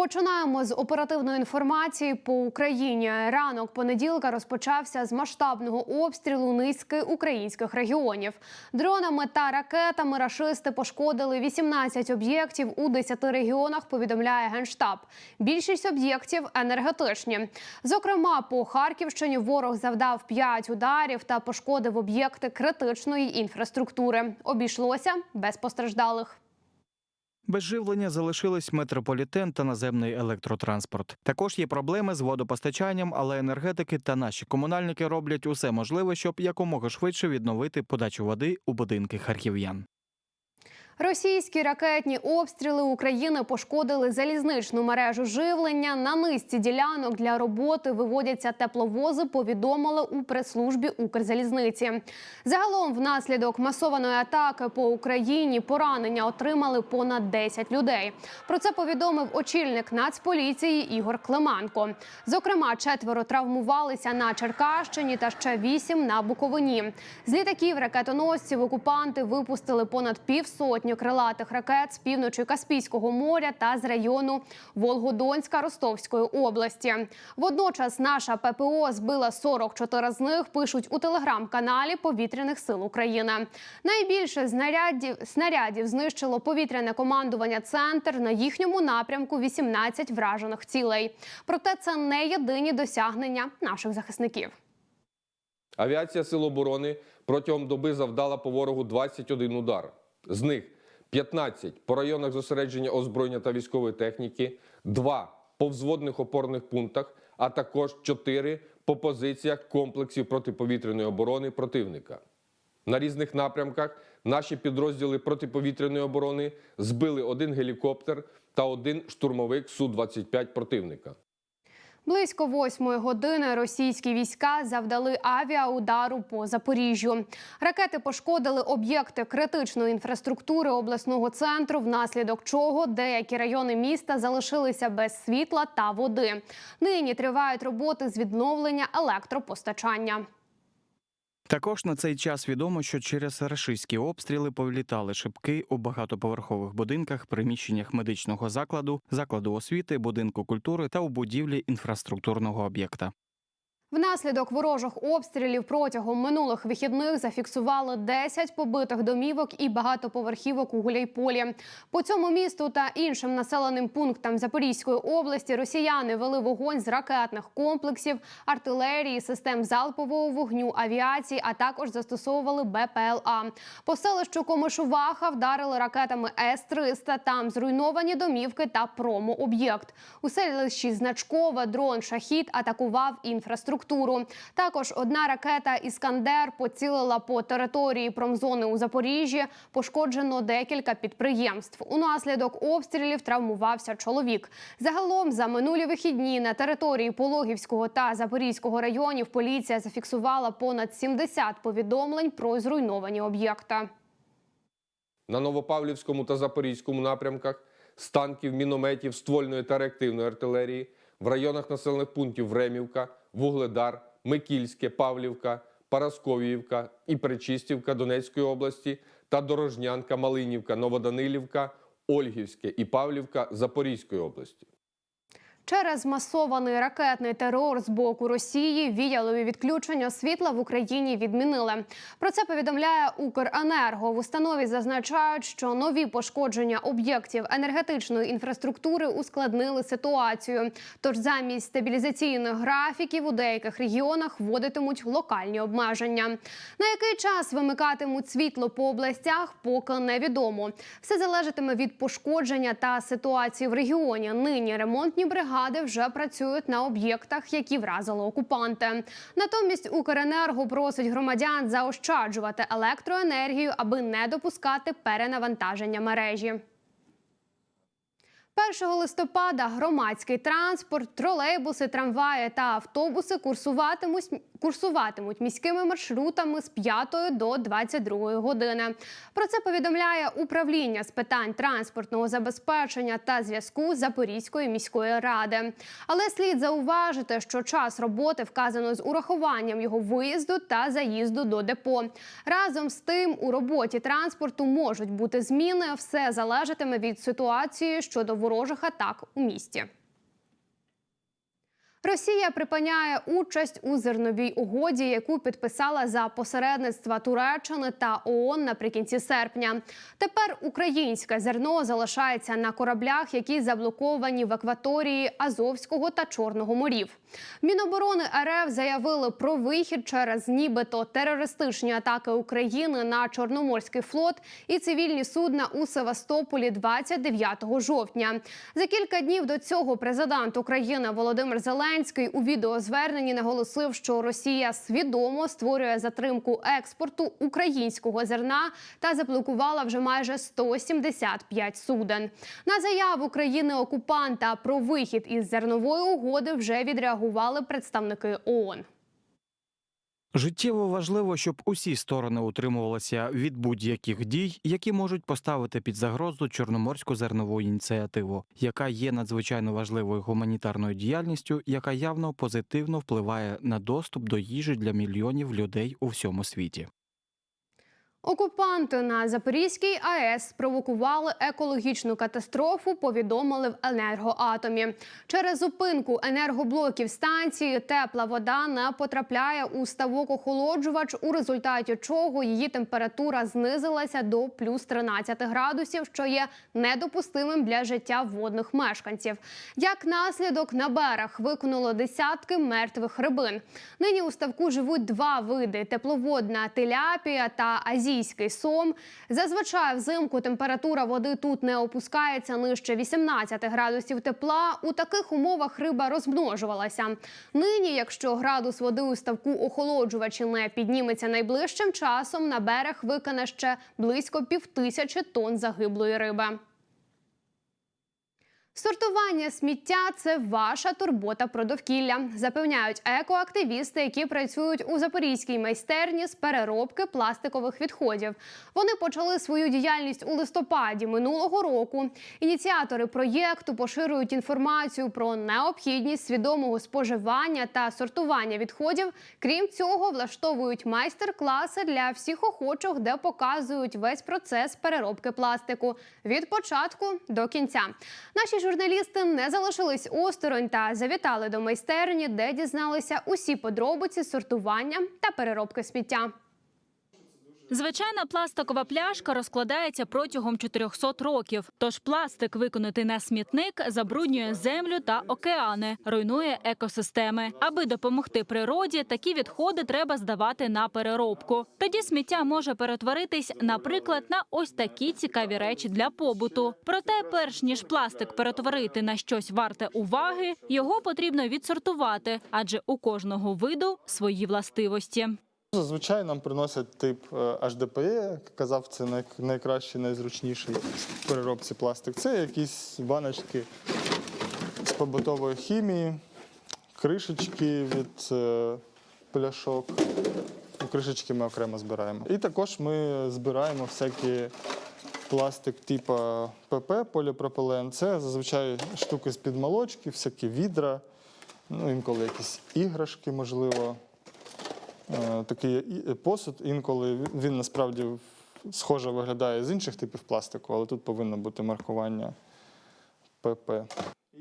Починаємо з оперативної інформації по Україні. Ранок понеділка розпочався з масштабного обстрілу низки українських регіонів. Дронами та ракетами рашисти пошкодили 18 об'єктів у 10 регіонах. Повідомляє генштаб. Більшість об'єктів енергетичні. Зокрема, по Харківщині ворог завдав 5 ударів та пошкодив об'єкти критичної інфраструктури. Обійшлося без постраждалих. Без живлення залишились метрополітен та наземний електротранспорт. Також є проблеми з водопостачанням, але енергетики та наші комунальники роблять усе можливе, щоб якомога швидше відновити подачу води у будинки харків'ян. Російські ракетні обстріли України пошкодили залізничну мережу живлення. На низці ділянок для роботи виводяться тепловози. Повідомили у прес-службі Укрзалізниці. Загалом, внаслідок масованої атаки по Україні, поранення отримали понад 10 людей. Про це повідомив очільник Нацполіції Ігор Клименко. Зокрема, четверо травмувалися на Черкащині та ще вісім на Буковині. З літаків ракетоносців окупанти випустили понад півсотні крилатих ракет з півночі Каспійського моря та з району Волгодонська Ростовської області. Водночас наша ППО збила 44 з них. Пишуть у телеграм-каналі Повітряних сил України. Найбільше знарядів снарядів знищило повітряне командування Центр на їхньому напрямку 18 вражених цілей. Проте це не єдині досягнення наших захисників. Авіація Сил оборони протягом доби завдала по ворогу 21 удар. З них 15 по районах зосередження озброєння та військової техніки, 2 по взводних опорних пунктах, а також 4 по позиціях комплексів протиповітряної оборони противника. На різних напрямках наші підрозділи протиповітряної оборони збили один гелікоптер та один штурмовик Су-25 противника. Близько восьмої години російські війська завдали авіаудару по Запоріжжю. Ракети пошкодили об'єкти критичної інфраструктури обласного центру, внаслідок чого деякі райони міста залишилися без світла та води. Нині тривають роботи з відновлення електропостачання. Також на цей час відомо, що через рашистські обстріли повлітали шибки у багатоповерхових будинках, приміщеннях медичного закладу, закладу освіти, будинку культури та у будівлі інфраструктурного об'єкта. Внаслідок ворожих обстрілів протягом минулих вихідних зафіксували 10 побитих домівок і багатоповерхівок у Гуляйполі. По цьому місту та іншим населеним пунктам Запорізької області росіяни вели вогонь з ракетних комплексів, артилерії, систем залпового вогню, авіації, а також застосовували БПЛА. По селищу Комишуваха вдарили ракетами С-300. Там зруйновані домівки та промооб'єкт. У селищі Значкове дрон Шахід атакував інфраструктуру. Також одна ракета Іскандер поцілила по території промзони у Запоріжжі. Пошкоджено декілька підприємств. Унаслідок обстрілів травмувався чоловік. Загалом за минулі вихідні на території Пологівського та Запорізького районів поліція зафіксувала понад 70 повідомлень про зруйновані об'єкти. На Новопавлівському та Запорізькому напрямках з танків, мінометів, ствольної та реактивної артилерії в районах населених пунктів Времівка, Вугледар, Микільське, Павлівка, Парасковіївка і Причистівка Донецької області та Дорожнянка, Малинівка, Новоданилівка, Ольгівське і Павлівка Запорізької області. Через масований ракетний терор з боку Росії віялові відключення світла в Україні відмінили. Про це повідомляє Укренерго. В установі зазначають, що нові пошкодження об'єктів енергетичної інфраструктури ускладнили ситуацію. Тож замість стабілізаційних графіків у деяких регіонах вводитимуть локальні обмеження. На який час вимикатимуть світло по областях, поки невідомо. Все залежатиме від пошкодження та ситуації в регіоні. Нині ремонтні бригади вже працюють на об'єктах, які вразили окупанти. Натомість Укренерго просить громадян заощаджувати електроенергію, аби не допускати перенавантаження мережі. 1 листопада громадський транспорт, тролейбуси, трамваї та автобуси курсуватимуть курсуватимуть міськими маршрутами з 5 до 22 години. Про це повідомляє управління з питань транспортного забезпечення та зв'язку Запорізької міської ради. Але слід зауважити, що час роботи вказано з урахуванням його виїзду та заїзду до депо. Разом з тим, у роботі транспорту можуть бути зміни. Все залежатиме від ситуації щодо ворожих атак у місті. Росія припиняє участь у зерновій угоді, яку підписала за посередництва Туреччини та ООН наприкінці серпня. Тепер українське зерно залишається на кораблях, які заблоковані в акваторії Азовського та Чорного морів. Міноборони РФ заявили про вихід через нібито терористичні атаки України на Чорноморський флот і цивільні судна у Севастополі 29 жовтня. За кілька днів до цього президент України Володимир Зеленський у відеозверненні наголосив, що Росія свідомо створює затримку експорту українського зерна та заблокувала вже майже 175 суден. На заяву країни окупанта про вихід із зернової угоди вже відреагували представники ООН. Життєво важливо, щоб усі сторони утримувалися від будь-яких дій, які можуть поставити під загрозу чорноморську зернову ініціативу, яка є надзвичайно важливою гуманітарною діяльністю, яка явно позитивно впливає на доступ до їжі для мільйонів людей у всьому світі. Окупанти на Запорізькій АЕС спровокували екологічну катастрофу. Повідомили в енергоатомі. Через зупинку енергоблоків станції тепла вода не потрапляє у ставок охолоджувач, у результаті чого її температура знизилася до плюс 13 градусів, що є недопустимим для життя водних мешканців. Як наслідок на берег виконало десятки мертвих рибин. Нині у ставку живуть два види: тепловодна теляпія та азійський сом. Зазвичай взимку температура води тут не опускається нижче 18 градусів тепла. У таких умовах риба розмножувалася. Нині, якщо градус води у ставку охолоджувачі не підніметься найближчим часом, на берег викине ще близько півтисячі тонн загиблої риби. Сортування сміття це ваша турбота про довкілля, запевняють екоактивісти, які працюють у запорізькій майстерні з переробки пластикових відходів. Вони почали свою діяльність у листопаді минулого року. Ініціатори проєкту поширюють інформацію про необхідність свідомого споживання та сортування відходів. Крім цього, влаштовують майстер-класи для всіх охочих, де показують весь процес переробки пластику від початку до кінця. Наші журналісти не залишились осторонь та завітали до майстерні, де дізналися усі подробиці сортування та переробки сміття. Звичайна пластикова пляшка розкладається протягом 400 років. Тож пластик, виконатий на смітник, забруднює землю та океани, руйнує екосистеми. Аби допомогти природі, такі відходи треба здавати на переробку. Тоді сміття може перетворитись, наприклад, на ось такі цікаві речі для побуту. Проте, перш ніж пластик перетворити на щось варте уваги, його потрібно відсортувати, адже у кожного виду свої властивості. Зазвичай нам приносять тип е, HDPE, як казав, це найкращий, найзручніший в переробці пластик. Це якісь баночки з побутової хімії, кришечки від е, пляшок. Ну, Кришечки ми окремо збираємо. І також ми збираємо всякі пластик типу ПП, поліпропилен. Це зазвичай штуки з-під молочки, всякі відра, ну, інколи якісь іграшки, можливо. Е, такий посуд. Інколи він насправді схоже виглядає з інших типів пластику, але тут повинно бути маркування ПП.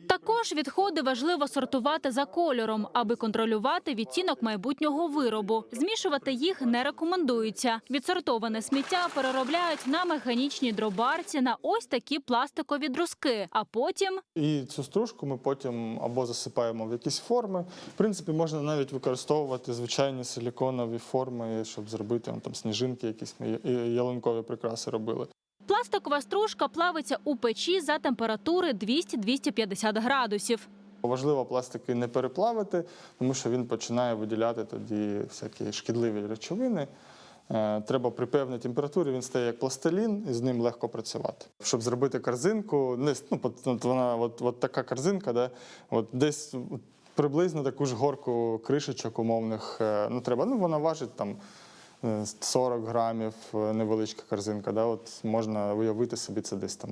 Також відходи важливо сортувати за кольором, аби контролювати відтінок майбутнього виробу. Змішувати їх не рекомендується. Відсортоване сміття переробляють на механічній дробарці на ось такі пластикові друзки, а потім І цю стружку ми потім або засипаємо в якісь форми. В принципі, можна навіть використовувати звичайні силіконові форми, щоб зробити там сніжинки, якісь ми ялинкові прикраси робили. Пластикова стружка плавиться у печі за температури 200-250 градусів. Важливо пластики не переплавити, тому що він починає виділяти тоді всякі шкідливі речовини. Е, Треба при певній температурі він стає як пластилін, і з ним легко працювати. Щоб зробити корзинку, ну, от- вона от, от така корзинка, да, от десь приблизно таку ж горку кришечок умовних е, ну, треба. Ну, вона важить там 40 грамів, е, невеличка корзинка. Да? От можна уявити собі це десь там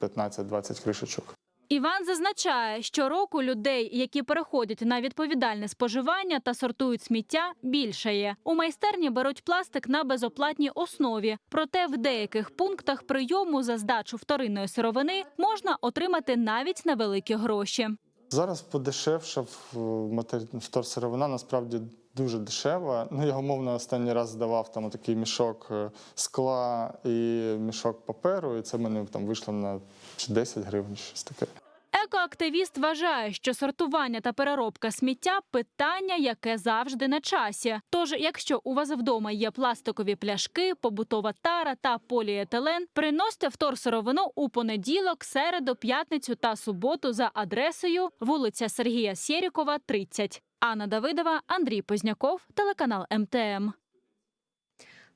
15-20 кришечок. Іван зазначає, що року людей, які переходять на відповідальне споживання та сортують сміття, більше є. У майстерні беруть пластик на безоплатній основі. Проте в деяких пунктах прийому за здачу вторинної сировини можна отримати навіть невеликі гроші. Зараз подешевшав матері- вторсировина, насправді дуже дешева. Ну, я умовно останній раз здавав там такий мішок е, скла і мішок паперу, і це мене там вийшло на чи 10 гривень, щось таке. Екоактивіст вважає, що сортування та переробка сміття питання, яке завжди на часі. Тож, якщо у вас вдома є пластикові пляшки, побутова тара та поліетилен, приносьте вторсировину у понеділок, середу, п'ятницю та суботу за адресою вулиця Сергія Сєрікова, 30. Анна Давидова, Андрій Позняков, телеканал МТМ.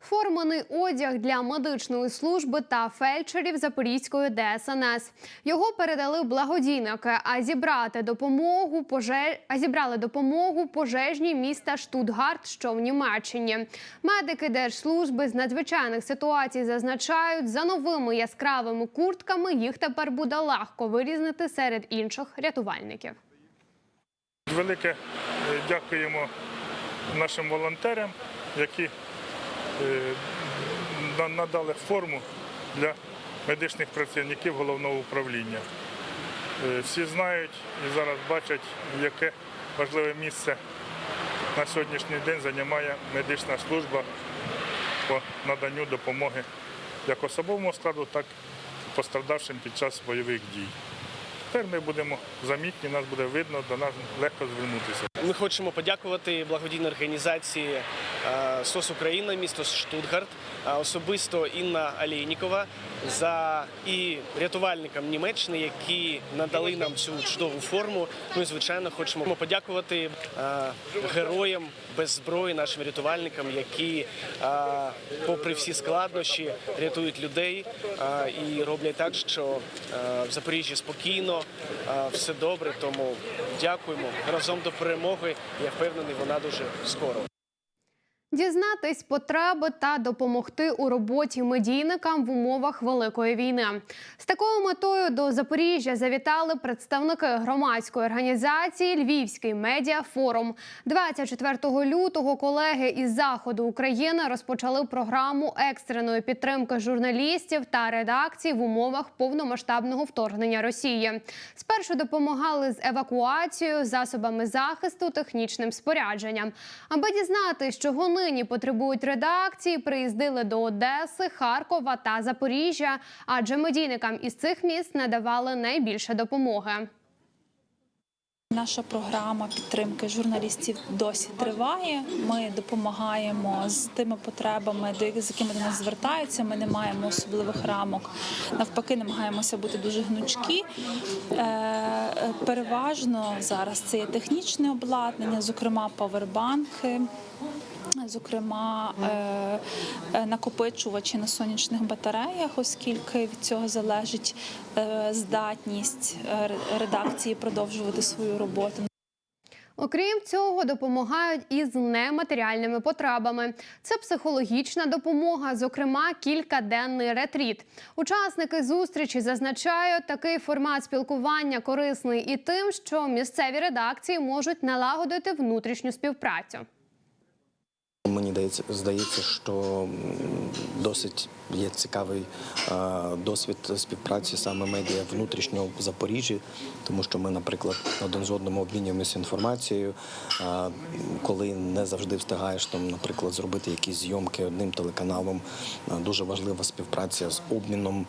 Форманий одяг для медичної служби та фельдшерів Запорізької ДСНС. Його передали благодійники, а зібрати допомогу поже... а зібрали допомогу пожежній міста Штутгарт, що в Німеччині. Медики держслужби з надзвичайних ситуацій зазначають, за новими яскравими куртками їх тепер буде легко вирізнити серед інших рятувальників. Велике е, дякуємо нашим волонтерам, які е, надали форму для медичних працівників головного управління. Е, Всі знають і зараз бачать, яке важливе місце на сьогоднішній день займає медична служба по наданню допомоги як особовому складу, так і пострадавшим під час бойових дій. Тепер ми будемо замітні, нас буде видно, до нас легко звернутися. Ми хочемо подякувати благодійній організації е, СОС Україна, місто Штутгарт, особисто Інна Алєйнікова за і рятувальникам Німеччини, які надали нам цю чудову форму. І звичайно, хочемо подякувати е, героям без зброї, нашим рятувальникам, які, попри всі складнощі, рятують людей і роблять так, що в Запоріжжі спокійно, все добре. Тому дякуємо разом до перемоги. Я впевнений, вона дуже скоро. Дізнатись потреби та допомогти у роботі медійникам в умовах великої війни. З такою метою до Запоріжжя завітали представники громадської організації Львівський медіафорум. 24 лютого колеги із заходу України розпочали програму екстреної підтримки журналістів та редакцій в умовах повномасштабного вторгнення Росії. Спершу допомагали з евакуацією, засобами захисту, технічним спорядженням. Аби дізнатись, чого нині потребують редакції, приїздили до Одеси, Харкова та Запоріжжя, адже медійникам із цих міст надавали найбільше допомоги. Наша програма підтримки журналістів досі триває. Ми допомагаємо з тими потребами, з якими до нас звертаються. Ми не маємо особливих рамок. Навпаки, намагаємося бути дуже гнучкі. Е, Переважно зараз це є технічне обладнання, зокрема павербанки. Зокрема, е, е, накопичувачі на сонячних батареях, оскільки від цього залежить е, здатність редакції продовжувати свою роботу. Окрім цього, допомагають і з нематеріальними потребами. Це психологічна допомога, зокрема кількаденний ретріт. Учасники зустрічі зазначають, такий формат спілкування корисний і тим, що місцеві редакції можуть налагодити внутрішню співпрацю. Мені здається, що досить є цікавий е, досвід співпраці саме медіа внутрішньо в Запоріжжі, тому що ми, наприклад, один з одним обмінюємося інформацією, е, коли не завжди встигаєш там, наприклад, зробити якісь зйомки одним телеканалом. Е, Дуже важлива співпраця з обміном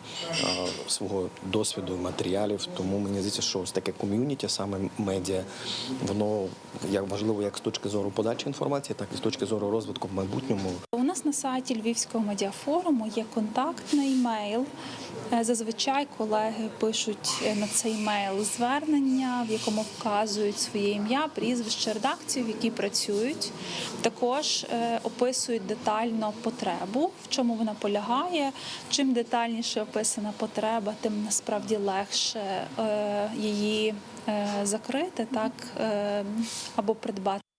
свого досвіду матеріалів. Тому мені здається, що ось таке ком'юніті, саме медіа, воно як важливо як з точки зору подачі інформації, так і з точки зору розвитку в майбутньому. Нас на сайті Львівського медіафоруму є контактний мейл. Е, Зазвичай колеги пишуть е, на цей мейл звернення, в якому вказують своє ім'я, прізвище, редакцію, в якій працюють. Також е, описують детально потребу, в чому вона полягає. Чим детальніше описана потреба, тим насправді легше її закрити, так або придбати.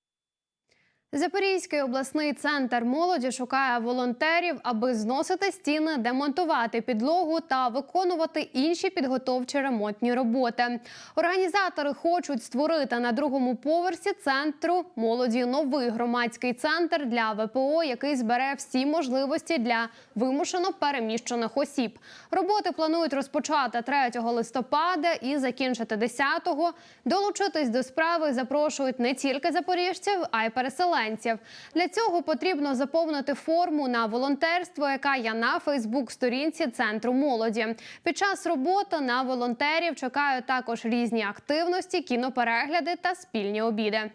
Запорізький обласний центр молоді шукає волонтерів, аби зносити стіни, демонтувати підлогу та виконувати інші підготовчі ремонтні роботи. Організатори хочуть створити на другому поверсі центру молоді новий громадський центр для ВПО, який збере всі можливості для вимушено переміщених осіб. Роботи планують розпочати 3 листопада і закінчити 10-го. Долучитись до справи запрошують не тільки запоріжців, а й переселенців. Для цього потрібно заповнити форму на волонтерство, яка є на Фейсбук-сторінці центру молоді. Під час роботи на волонтерів чекають також різні активності, кіноперегляди та спільні обіди.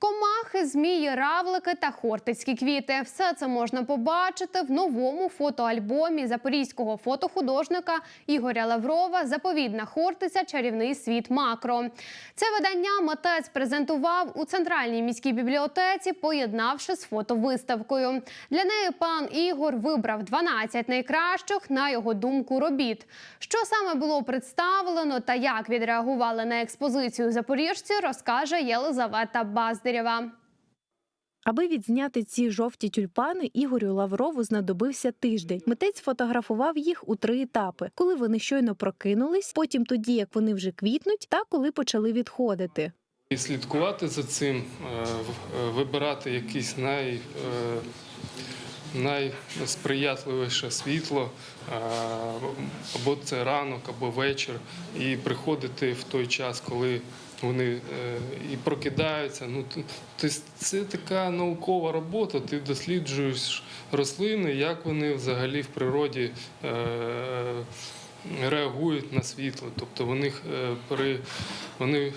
Комахи, змії, равлики та хортицькі квіти. Все це можна побачити в новому фотоальбомі запорізького фотохудожника Ігоря Лаврова Заповідна Хортиця Чарівний світ макро. Це видання митець презентував у центральній міській бібліотеці, поєднавши з фотовиставкою. Для неї пан Ігор вибрав 12 найкращих, на його думку, робіт. Що саме було представлено та як відреагували на експозицію запоріжці, розкаже Єлизавета Баздирєва. Аби відзняти ці жовті тюльпани, Ігорю Лаврову знадобився тиждень. Митець фотографував їх у три етапи: коли вони щойно прокинулись, потім тоді, як вони вже квітнуть, та коли почали відходити. І слідкувати за цим, е, е, вибирати якісь най, е, найсприятливіше світло, або це ранок, або вечір, і приходити в той час, коли вони е, і прокидаються. Ну, т- тобто це така наукова робота. Ти досліджуєш рослини, як вони взагалі в природі. е, Реагують на світло, тобто вони е, при вони,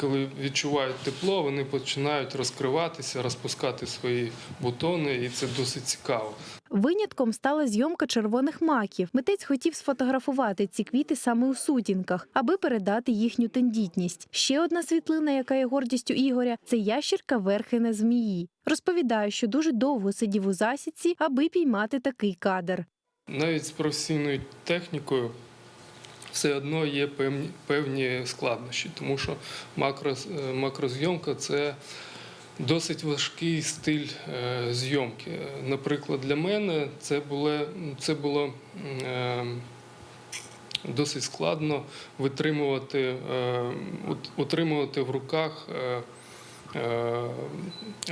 коли відчувають тепло, вони починають розкриватися, розпускати свої бутони, і це досить цікаво. Винятком стала зйомка червоних маків. Митець хотів сфотографувати ці квіти саме у сутінках, аби передати їхню тендітність. Ще одна світлина, яка є гордістю Ігоря, це ящірка верхи на змії. Розповідає, що дуже довго сидів у засідці, аби піймати такий кадр. Навіть з професійною технікою все одно є певні, певні складнощі, тому що макро, е, макрозйомка це досить важкий стиль е, зйомки. Наприклад, для мене це було, це було е, досить складно витримувати, е, утримувати в руках. е, е,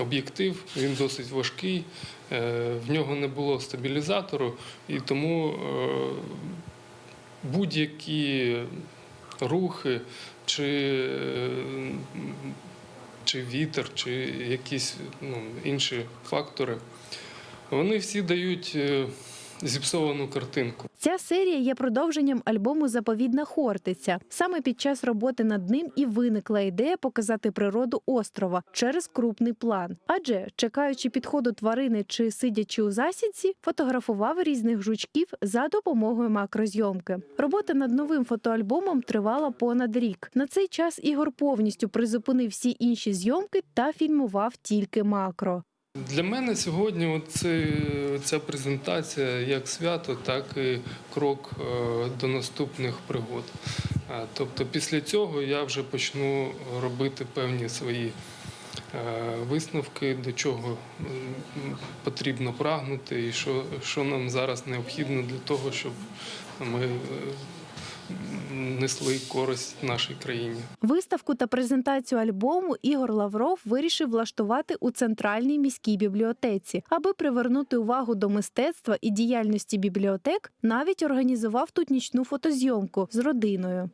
Об'єктив він досить важкий, е, в нього не було стабілізатору, і тому е, будь-які рухи чи, е, чи вітер, чи якісь ну, інші фактори, вони всі дають е, зіпсовану картинку. Ця серія є продовженням альбому Заповідна Хортиця. Саме під час роботи над ним і виникла ідея показати природу острова через крупний план. Адже, чекаючи підходу тварини чи сидячи у засідці, фотографував різних жучків за допомогою макрозйомки. Робота над новим фотоальбомом тривала понад рік. На цей час Ігор повністю призупинив всі інші зйомки та фільмував тільки макро. Для мене сьогодні ця презентація як свято, так і крок е, до наступних пригод. Тобто після цього я вже почну робити певні свої е, висновки, до чого потрібно прагнути, і що, що нам зараз необхідно для того, щоб ми е, несли користь нашій країні. Виставку та презентацію альбому Ігор Лавров вирішив влаштувати у центральній міській бібліотеці, аби привернути увагу до мистецтва і діяльності бібліотек. Навіть організував тут нічну фотозйомку з родиною.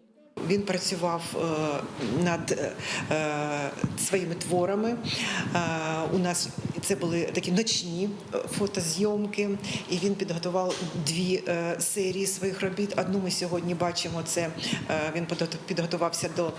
Він працював е, над е, е, своїми творами. У нас це були такі ночні фотозйомки, і він підготував дві серії своїх робіт. Одну ми сьогодні бачимо. Це він підготувався до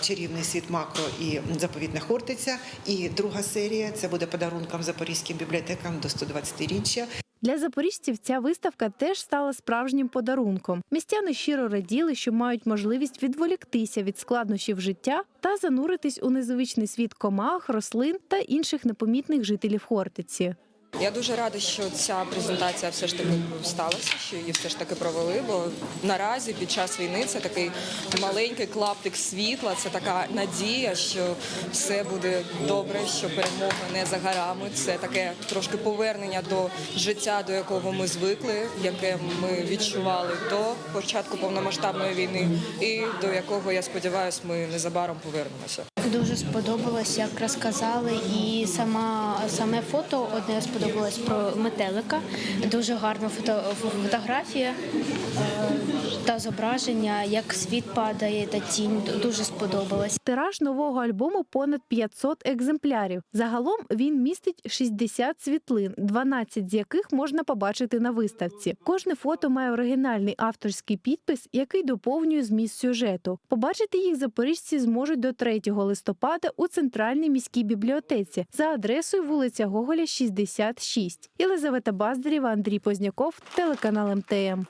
чарівний світ макро і заповітна Хортиця. І друга серія це буде подарунком запорізьким бібліотекам до 120-річчя. Для запоріжців ця виставка теж стала справжнім подарунком. Містяни щиро раділи, що мають можливість відволіктися від складнощів життя та зануритись у незвичний світ комах, рослин та інших непомітних жителів Хортиці. Я дуже рада, що ця презентація все ж таки сталася, що її все ж таки провели. Бо наразі під час війни це такий маленький клаптик світла, це така надія, що все буде добре, що перемога не за горами. Це таке трошки повернення до життя, до якого ми звикли, яке ми відчували до початку повномасштабної війни, і до якого я сподіваюся, ми незабаром повернемося. Дуже сподобалось, як розказали, і сама саме фото одне сподобалось про метелика. Дуже гарна фото, фотографія е, та зображення, як світ падає та тінь. Дуже сподобалось. Тираж нового альбому понад 500 екземплярів. Загалом він містить 60 світлин, 12 з яких можна побачити на виставці. Кожне фото має оригінальний авторський підпис, який доповнює зміст сюжету. Побачити їх запоріжці зможуть до 3 листопада у центральній міській бібліотеці за адресою вулиця Гоголя, 66. Єлизавета Баздарєва, Андрій Позняков, телеканал МТМ.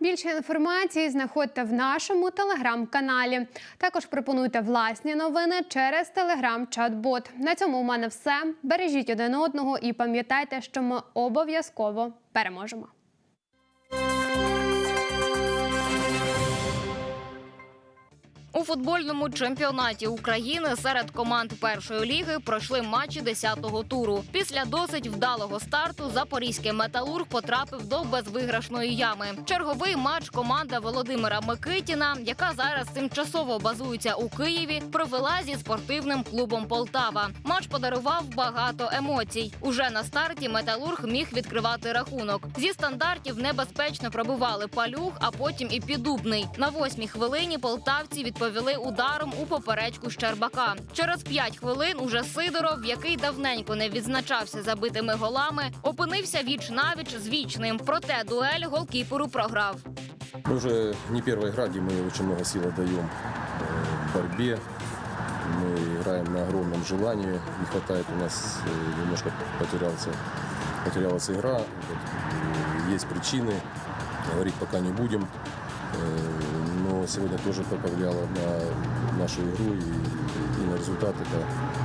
Більше інформації знаходьте в нашому телеграм-каналі. Також пропонуйте власні новини через телеграм-чат-бот. На цьому у мене все. Бережіть один одного і пам'ятайте, що ми обов'язково переможемо. Футбольному чемпіонаті України серед команд першої ліги пройшли матчі 10-го туру. Після досить вдалого старту запорізький металург потрапив до безвиграшної ями. Черговий матч команда Володимира Микитіна, яка зараз тимчасово базується у Києві, провела зі спортивним клубом Полтава. Матч подарував багато емоцій. Уже на старті металург міг відкривати рахунок. Зі стандартів небезпечно пробивали палюх, а потім і піддубний. На восьмій хвилині полтавці відповіли ударом у поперечку Щербака. Через п'ять хвилин уже Сидоров, який давненько не відзначався забитими голами, опинився віч навіч з вічним. Проте дуель голкіперу програв. Мы уже не первая игра, где мы очень много сил отдаем э, в борьбе. Мы играем на огромном желании. Не хватает у нас, э, немножко потерялся, потерялась игра. Вот, э, Есть причины, говорить пока не будем. Э, Но сегодня тоже повлияло на нашу игру и, и на результат. Это э,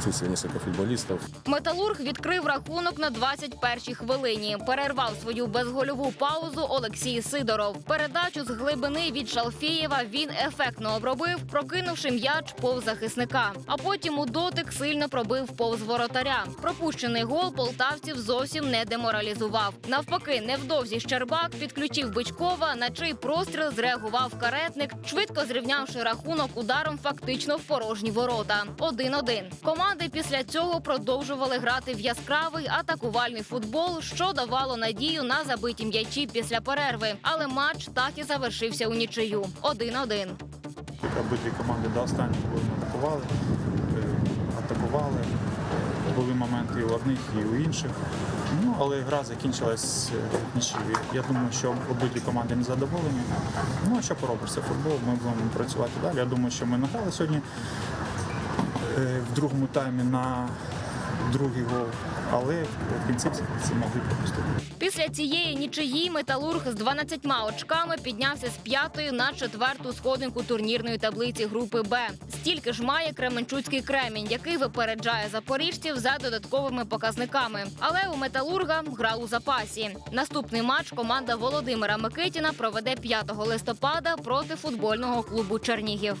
отсутствие нескольких футболистов. Металург відкрив рахунок на 21-й хвилині. Перервав свою безгольову паузу Олексій Сидоров. Передачу з глибини від Шалфієва він ефектно обробив, прокинувши м'яч повз захисника. А потім у дотик сильно пробив повз воротаря. Пропущений гол полтавців зовсім не деморалізував. Навпаки, невдовзі Щербак підключив Бичкова, на чий простріл зреагував каретник, швидко зрівнявши рахунок ударом фактично в порожні ворота. 1-1. Команди після цього продовжували грати в яскравий атакувальний футбол, що давало надію на забиті м'ячі після перерви. Але матч так і завершився у нічию. 1-1. Обидві команди до останнього атакували, е, атакували. Були моменти і у одних, і у інших. Ну, але гра закінчилась е, нічиєю. Я думаю, що обидві команди не задоволені. Ну, а що поробиш, це футбол, ми будемо працювати далі. Я думаю, що ми награли сьогодні в другому таймі на другий гол, але в кінці всі могли пропустити. Після цієї нічиї металург з 12 очками піднявся з п'ятої на четверту сходинку турнірної таблиці групи Б. Стільки ж має Кременчуцький кремінь, який випереджає запоріжців за додатковими показниками. Але у металурга гра у запасі. Наступний матч команда Володимира Микитіна проведе 5 листопада проти футбольного клубу Чернігів.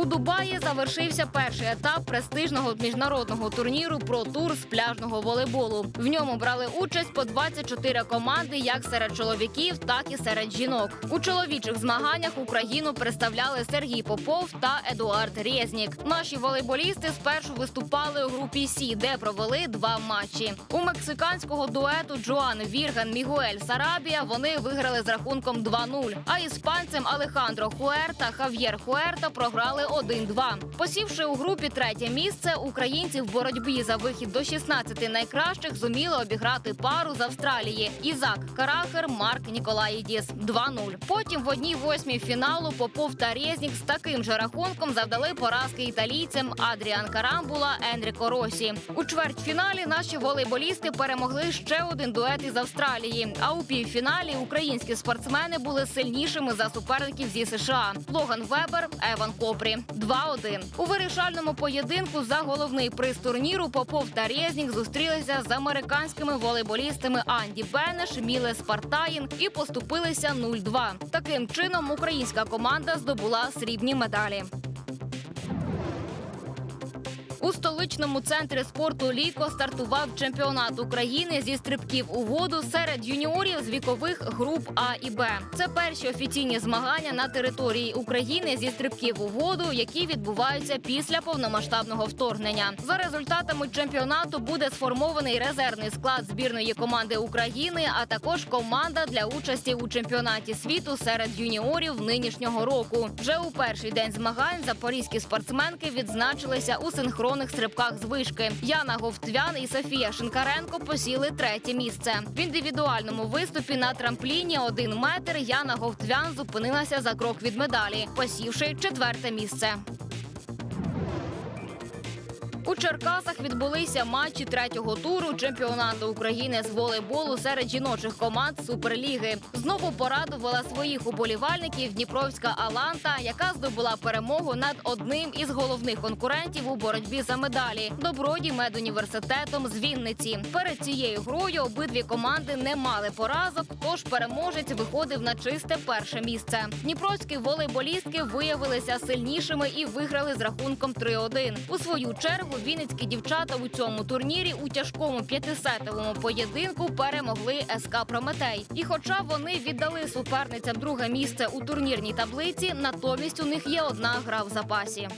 У Дубаї завершився перший етап престижного міжнародного турніру про тур з пляжного волейболу. В ньому брали участь по 24 команди, як серед чоловіків, так і серед жінок. У чоловічих змаганнях Україну представляли Сергій Попов та Едуард Резнік. Наші волейболісти спершу виступали у групі Сі, де провели два матчі. У мексиканського дуету Джоан Вірген Мігуель Сарабія вони виграли з рахунком 2-0. А іспанцям Алехандро Хуер та Хав'єр Хуерта програли 1-2. Посівши у групі третє місце, українці в боротьбі за вихід до 16 найкращих зуміли обіграти пару з Австралії Ізак Карахер, Марк Ніколаїдіс 2-0. Потім в одній восьмій фіналу Попов та Резнік з таким же рахунком завдали поразки італійцям Адріан Карамбула, Енріко Росі. У чвертьфіналі наші волейболісти перемогли ще один дует із Австралії. А у півфіналі українські спортсмени були сильнішими за суперників зі США. Логан Вебер, Еван Копрі 2-1. У вирішальному поєдинку за головний приз турніру Попов та Резнік зустрілися з американськими волейболістами Анді Бенеш, Міле Спартаїн і поступилися 0-2. Таким чином українська команда здобула срібні медалі. У столичному центрі спорту Ліко стартував чемпіонат України зі стрибків у воду серед юніорів з вікових груп А і Б. Це перші офіційні змагання на території України зі стрибків у воду, які відбуваються після повномасштабного вторгнення. За результатами чемпіонату буде сформований резервний склад збірної команди України, а також команда для участі у чемпіонаті світу серед юніорів нинішнього року. Вже у перший день змагань запорізькі спортсменки відзначилися у синхронних стрибках з вишки. Яна Говтвян і Софія Шинкаренко посіли третє місце. В індивідуальному виступі на трампліні один метр Яна Говтвян зупинилася за крок від медалі, посівши четверте місце. У Черкасах відбулися матчі третього туру чемпіонату України з волейболу серед жіночих команд Суперліги. Знову порадувала своїх уболівальників Дніпровська Аланта, яка здобула перемогу над одним із головних конкурентів у боротьбі за медалі доброді медуніверситетом з Вінниці. Перед цією грою обидві команди не мали поразок, тож переможець виходив на чисте перше місце. Дніпровські волейболістки виявилися сильнішими і виграли з рахунком 3-1. У свою чергу вінницькі дівчата у цьому турнірі у тяжкому п'ятисетовому поєдинку перемогли СК Прометей. І, хоча вони віддали суперницям друге місце у турнірній таблиці, натомість у них є одна гра в запасі.